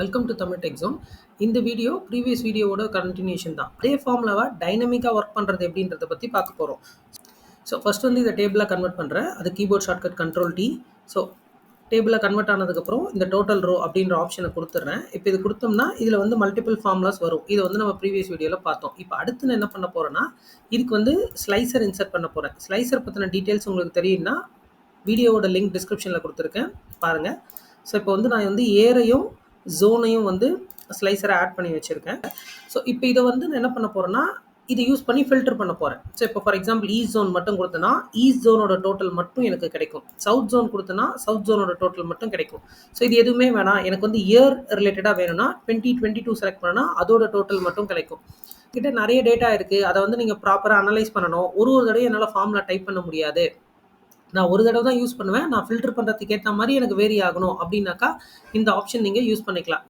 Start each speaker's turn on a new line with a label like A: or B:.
A: Welcome to Tamil exam இந்த video previous வீடியோவோட continuation தான். அதே ஃபார்முலாவை டைனமிக்காக ஒர்க் பண்ணுறது எப்படின்றத பற்றி பார்க்க போகிறோம் ஸோ ஃபர்ஸ்ட் வந்து இதை டேபிளாக கன்வெர்ட் பண்ணுறேன் அது keyboard shortcut control T so டேபிளாக convert ஆனதுக்கப்புறம் இந்த டோட்டல் ரோ அப்படின்ற ஆப்ஷனை கொடுத்துட்றேன் இப்போ இது கொடுத்தோம்னா இதில் வந்து மல்டிபிள் ஃபார்முலாஸ் வரும். இதை வந்து நம்ம ப்ரீவியஸ் வீடியோவில் பார்த்தோம். இப்போ அடுத்து நான் என்ன பண்ண போகிறேன்னா இதுக்கு வந்து ஸ்லைசர் இன்சர்ட் பண்ண போகிறேன் ஸ்லைசர் பற்றின டீட்டெயில்ஸ் உங்களுக்கு தெரியும்னா வீடியோவோட லிங்க் டிஸ்கிரிப்ஷனில் கொடுத்துருக்கேன். பாருங்கள் ஸோ இப்போ வந்து நான் வந்து ஏரையும் ஜோனையும் வந்து ஸ்லைசரை ஆட் பண்ணி வச்சுருக்கேன். ஸோ இப்போ இதை வந்து நான் என்ன பண்ண போகிறேன்னா இதை யூஸ் பண்ணி ஃபில்டர் பண்ண போகிறேன் ஸோ இப்போ ஃபார் எக்ஸாம்பிள் ஈஸ்ட் ஜோன் மட்டும் கொடுத்தனா ஈஸ்ட் ஜோனோட டோட்டல் மட்டும் எனக்கு கிடைக்கும். சவுத் ஜோன் கொடுத்தனா சவுத் ஜோனோட டோட்டல் மட்டும் கிடைக்கும். ஸோ இது எதுவுமே வேணாம். எனக்கு வந்து இயர் ரிலேட்டடாக வேணும்னா டுவெண்ட்டி டுவெண்ட்டி டூ செலக்ட் பண்ணனா அதோட டோட்டல் மட்டும் கிடைக்கும். கிட்ட நிறைய டேட்டா இருக்குது அதை வந்து நீங்கள் ப்ராப்பராக அனலைஸ் பண்ணணும். ஒரு ஒரு தடவையும் என்னால் ஃபார்மில் டைப் பண்ண முடியாது. நான் ஒரு தடவை தான் யூஸ் பண்ணுவேன். நான் ஃபில்டர் பண்ணுறதுக்கு ஏற்ற மாதிரி எனக்கு வேரி ஆகணும் அப்படின்னாக்கா இந்த ஆப்ஷன் நீங்கள் யூஸ் பண்ணிக்கலாம்.